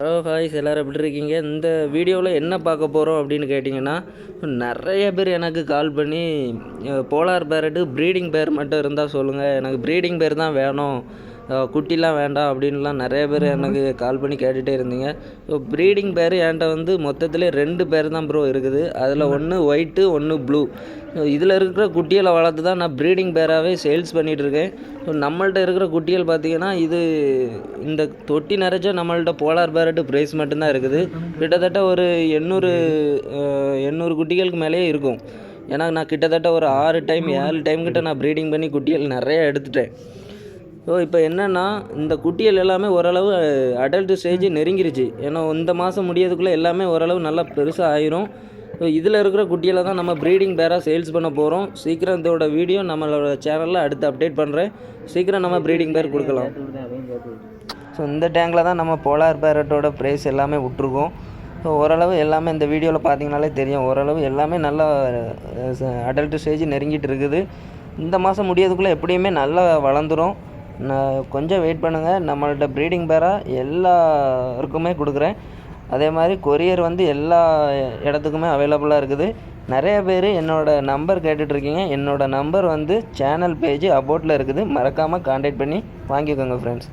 Hello ஹாய்ஸ் எல்லோரும் எப்படி இருக்கீங்க? இந்த வீடியோவில் என்ன பார்க்க போகிறோம் அப்படின்னு கேட்டிங்கன்னா நிறைய பேர் எனக்கு கால் பண்ணி போலார் பேரட்டு ப்ரீடிங் பேர் மட்டும் இருந்தால் சொல்லுங்கள் எனக்கு ப்ரீடிங் பேர் தான் வேணும். குட்டிலாம் வேண்டாம் அப்படின்லாம் நிறைய பேர் எனக்கு கால் பண்ணி கேட்டுகிட்டே இருந்தீங்க. ஸோ ப்ரீடிங் பேர் என்கிட்ட வந்து மொத்தத்தில் ரெண்டு பேர் தான் ப்ரோ இருக்குது. அதில் ஒன்று ஒயிட்டு ஒன்று ப்ளூ இதில் இருக்கிற குட்டிகளை வளர்த்து தான் நான் ப்ரீடிங் பேராகவே சேல்ஸ் பண்ணிகிட்ருக்கேன் ஸோ நம்மள்ட்ட இருக்கிற குட்டிகள் பார்த்தீங்கன்னா இது இந்த தொட்டி நிறைச்ச நம்மள்ட்ட போலார் பேரட்டு ப்ரைஸ் மட்டும்தான் இருக்குது. கிட்டத்தட்ட ஒரு எண்ணூறு எண்ணூறு குட்டிகளுக்கு மேலேயே இருக்கும். ஏன்னா நான் கிட்டத்தட்ட ஒரு ஆறு டைம் ஏழு டைம் கிட்ட நான் ப்ரீடிங் பண்ணி குட்டிகள் நிறைய எடுத்துட்டேன். ஸோ இப்போ என்னென்னா இந்த குட்டிகள் எல்லாமே ஓரளவு அடல்ட் ஸ்டேஜ் நெருங்கிருச்சு. ஏன்னா இந்த மாதம் முடியறதுக்குள்ளே எல்லாமே ஓரளவு நல்லா பெருசாக ஆயிரும். ஸோ இதில் இருக்கிற குட்டியில் தான் நம்ம ப்ரீடிங் பேராக சேல்ஸ் பண்ண போகிறோம் சீக்கிரம் இதோட வீடியோ நம்மளோட சேனலில் அடுத்து அப்டேட் பண்ணுறேன் சீக்கிரம் நம்ம ப்ரீடிங் பேர் கொடுக்கலாம். ஸோ இந்த டேங்கில் தான் நம்ம போலார் பேரட்டோட ப்ரைஸ் எல்லாமே விட்ருக்கோம் ஸோ ஓரளவு எல்லாமே இந்த வீடியோவில் பார்த்தீங்கனாலே தெரியும். ஓரளவு எல்லாமே நல்லா அடல்ட் ஸ்டேஜ் நெருங்கிட்டு இருக்குது. இந்த மாதம் முடியறதுக்குள்ளே எப்படியுமே நல்லா வளர்ந்துரும். நான் கொஞ்சம் வெயிட் பண்ணுங்கள் நம்மள்கிட்ட ப்ரீடிங் பேராக எல்லாருக்குமே கொடுக்குறேன். அதே மாதிரி கொரியர் வந்து எல்லா இடத்துக்குமே அவைலபிளாக இருக்குது. நிறைய பேர் என்னோடய நம்பர் கேட்டுட்ருக்கீங்க. என்னோடய நம்பர் வந்து சேனல் பேஜ் அபோட்டில் இருக்குது. மறக்காமல் காண்டாக்ட் பண்ணி வாங்கிக்கோங்க ஃப்ரெண்ட்ஸ்